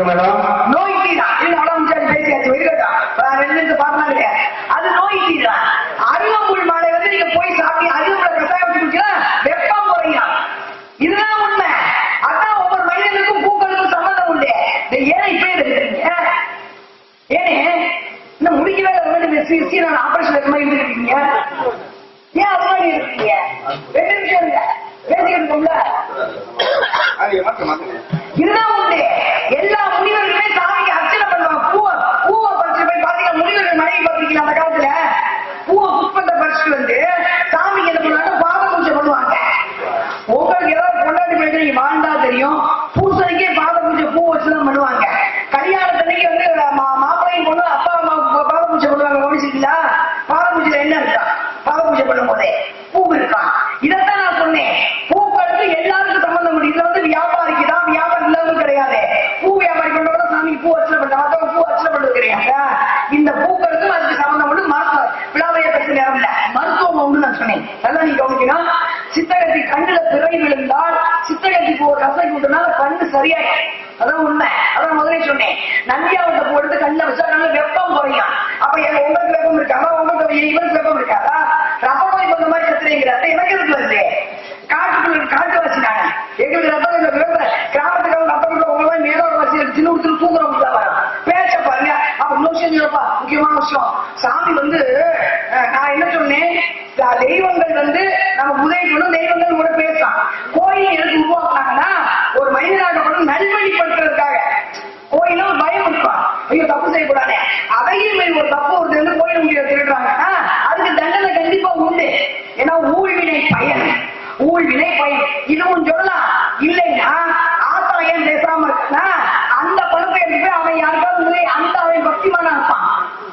மட்டுமல்லாம் எனக்கு மாண்டா தெரியும். பூசணிக்கே பாத பூஜை பூ வச்சுதான் பண்ணுவாங்க. கல்யாணத்தன்னைக்கு வந்து மாப்பிள்ளையும் பொண்ணு அப்படிங்கிறார் இவன்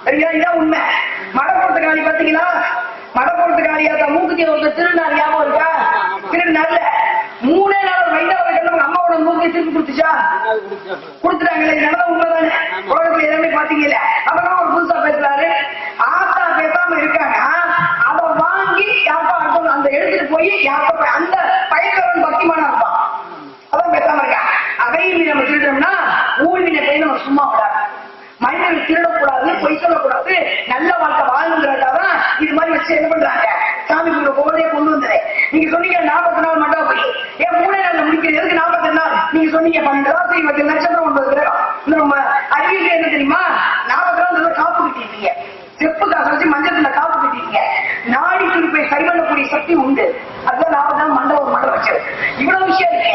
சரியா இதான் உண்மை. மடப்போர்த்துக்காரி பாத்தீங்களா மடப்போர்த்துக்காரியா தான் மூக்குத்தி ஒருத்தர் திருநாள் ஞாபகம் இருக்கா? திருநாள்ல. மூணே நாள் வைண்டா வைக்கணும் அம்மாவோட மூக்கை திருப்பி கொடுத்துச்சா? கொடுத்துட்டாங்களே நல்லதான் உண்மைதானே? உலகத்துல எல்லாமே பாத்தீங்களே அப்புறம் ஒரு என்ன பண்றாங்க? சாமி கும்பிட போதே கொண்டு வந்தது நீங்க சொன்னீங்க நாற்பத்தி நாள் மட்டும் போய். ஏன் மூணு நாள் முடிக்கிறது எதுக்கு நாற்பத்தி நாள் நீங்க சொன்னீங்க பன்னெண்டு ராசி இருபத்தி நட்சத்திரம் ஒன்பது நம்ம அறிவியல் என்ன தெரியுமா? நாற்பத்தி நாள் காப்பு கட்டிருக்கீங்க செப்பு காசு வச்சு மஞ்சத்துல காப்பு கட்டிருக்கீங்க நாடி துடிப்பை சரி சக்தி உண்டு. அதுதான் நாற்பது நாள் மண்டபம் மண்டபம் வச்சது இவ்வளவு விஷயம் இருக்கு.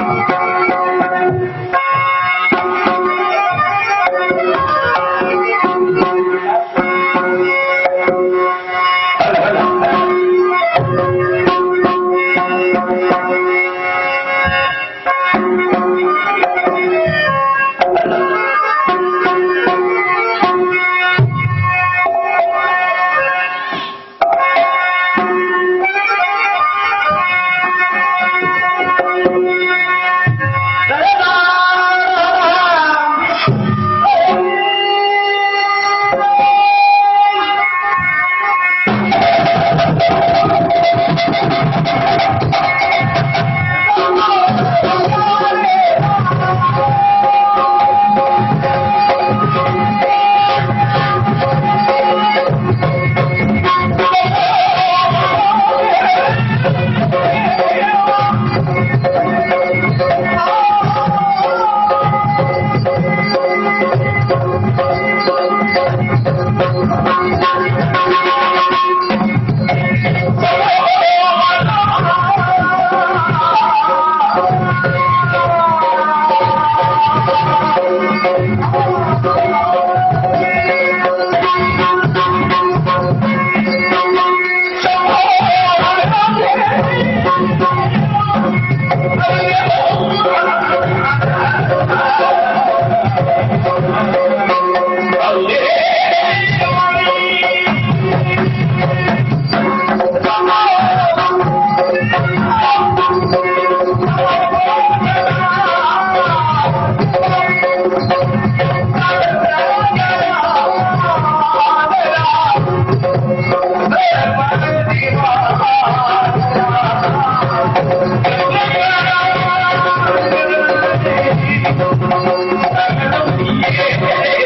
Thank you. Yeah.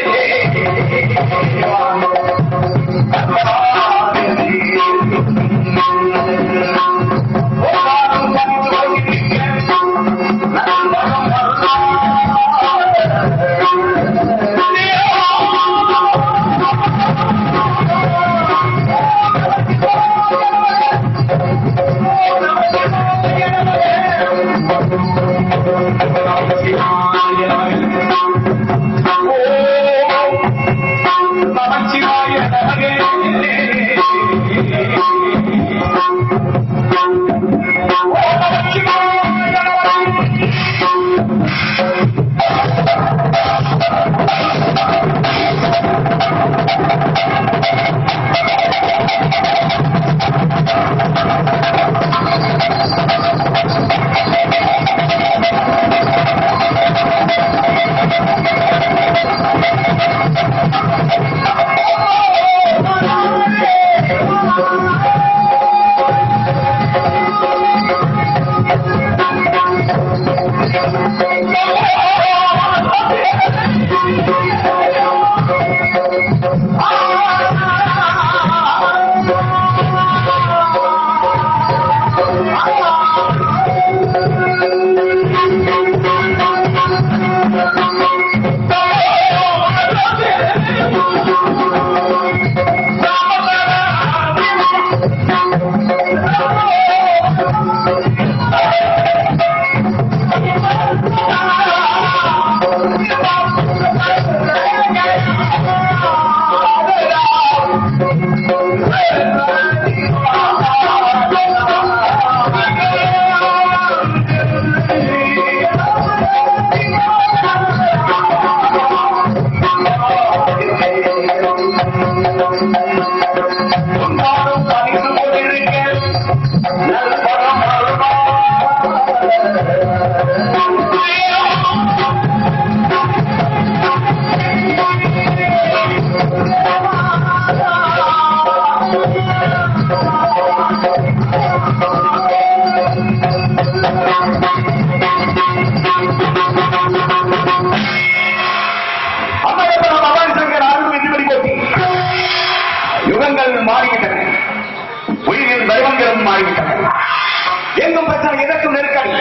அரசாங்கம் எதற்கும் நெருக்கடி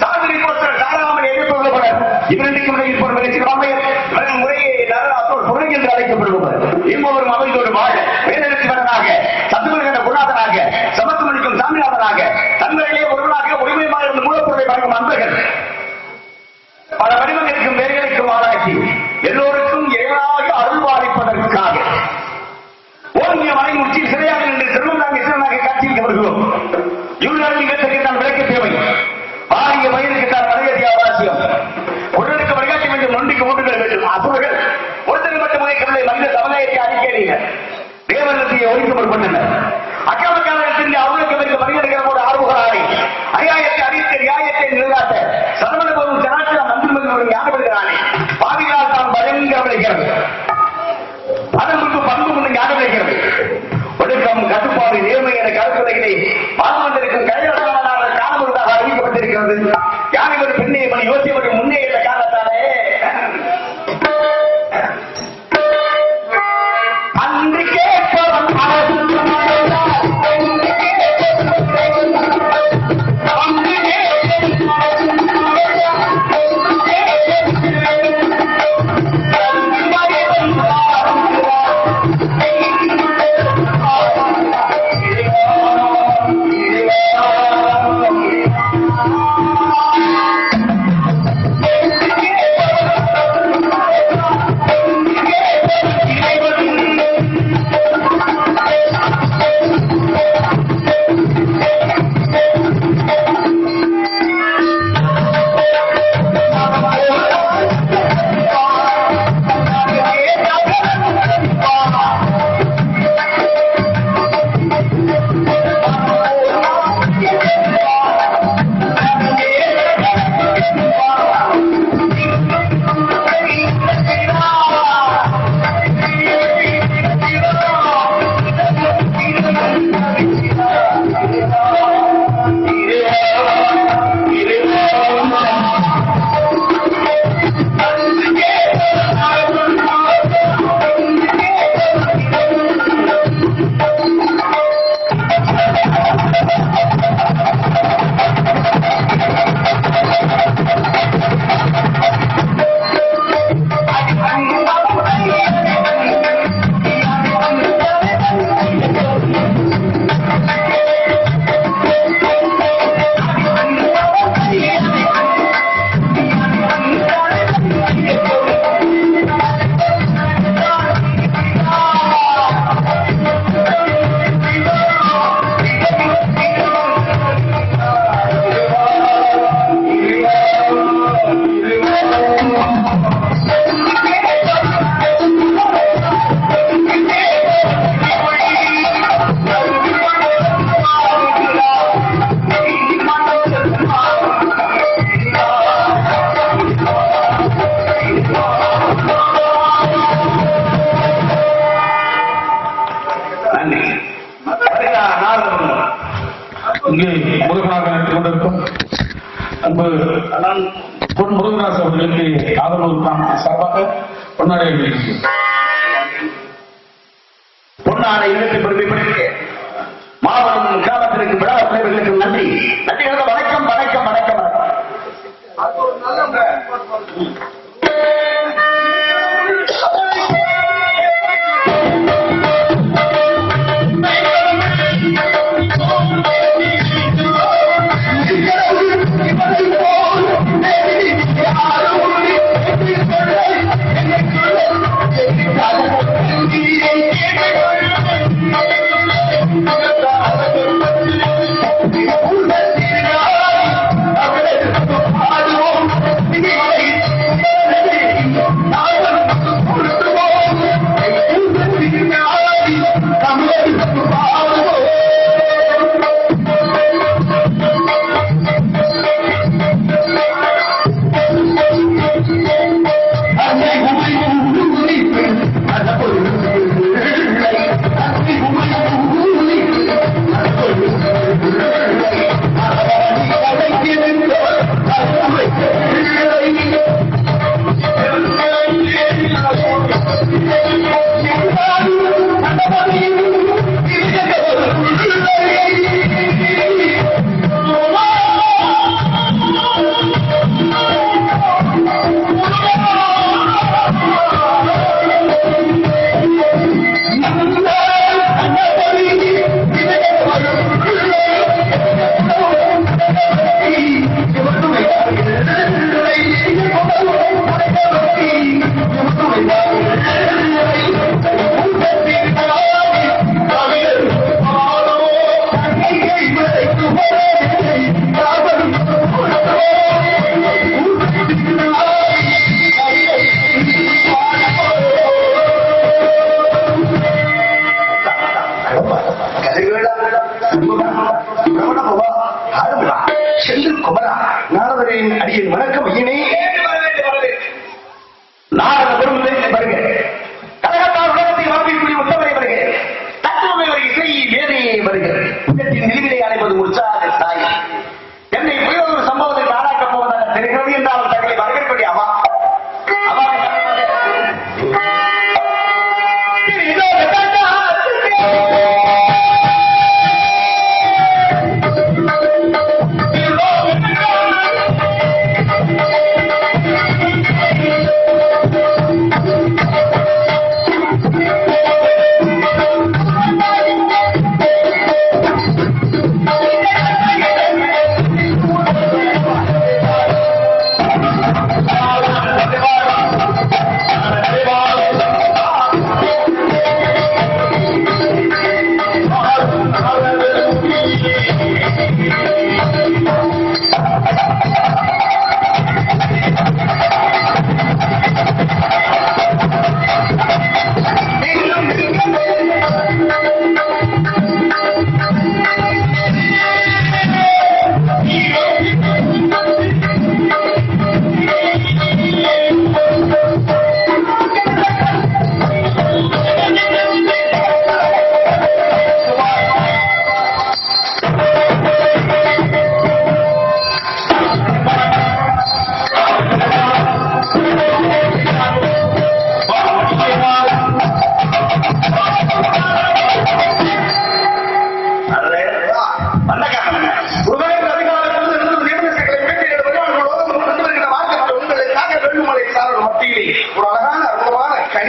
சாதனை போற்ற தாராமல் எதிர்ப்பவர் இவர்களுக்கு முறையில் போன்ற முறையை தொடங்கி என்று அழைக்கப்படுவார் இவ்வொரு அவை பார்த்து கொண்டிருக்கும் அவர்கள் அண்ணன் பொன் முருகராஜ் அவர்களுக்கு ஆதரவு சார்பாக பொன்னாடை பொன்னாடை இடத்தை பெருமைப்படுத்தி மாபெரும் காலத்திற்கு விழா தலைவர்களுக்கு நன்றி. நன்றி வணக்கம் வணக்கம் வணக்கம்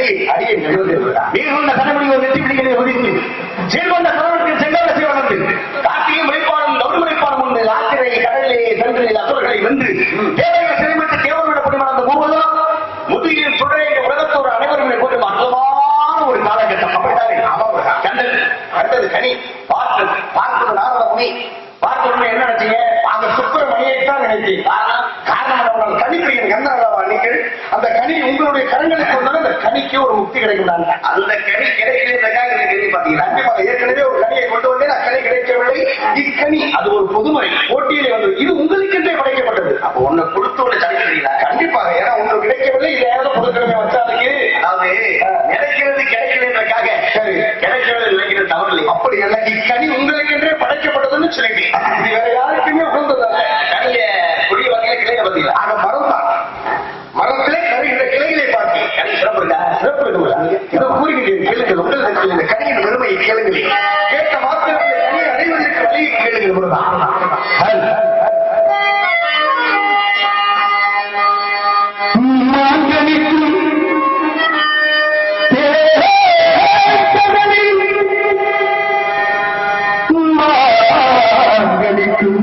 கை அடியை நீர் கொண்ட கதபடி ஒரு நெற்றி பிடிக்கிறது ஒதுங்கி சீர் கொண்ட கதவுக்கு செங்கல்ல சிவனந்து காட்டியும் வெளிப்பாடும் தௌர் வெளிப்பாடும் வென்று இருக்கிறாங்க அந்த கனி கிடைக்கிறதுக்காக நீங்க எதிர் பார்த்தீங்கன்னா ஏற்கனவே ஒரு கனியை கொண்டு வந்தேன். அக்கனி கிடைக்கவில்லை. இக்கனி அது ஒரு புதுமை போட்டியிலே வந்து இது உங்களுக்கென்றே படைக்கப்பட்டது. அப்போ ஒன்னு கொடுத்து ஒன்று சரிக்கிறீங்களா கண்டிப்பாக. ஏன்னா உங்களுக்கு கிடைக்கவில்லை. இது யாராவது கொடுக்கணுமே வச்சா அதுக்கு. அது கிடைக்கிறது கிடைக்கிறதுக்காக சரி. கிடைக்கிறது நினைக்கிறது தவறு இல்லை அப்படி எனக்கு இக்கனி உங்களுக்கென்றே படைக்கப்பட்டதுன்னு சொல்லிட்டேன். Hallelujah.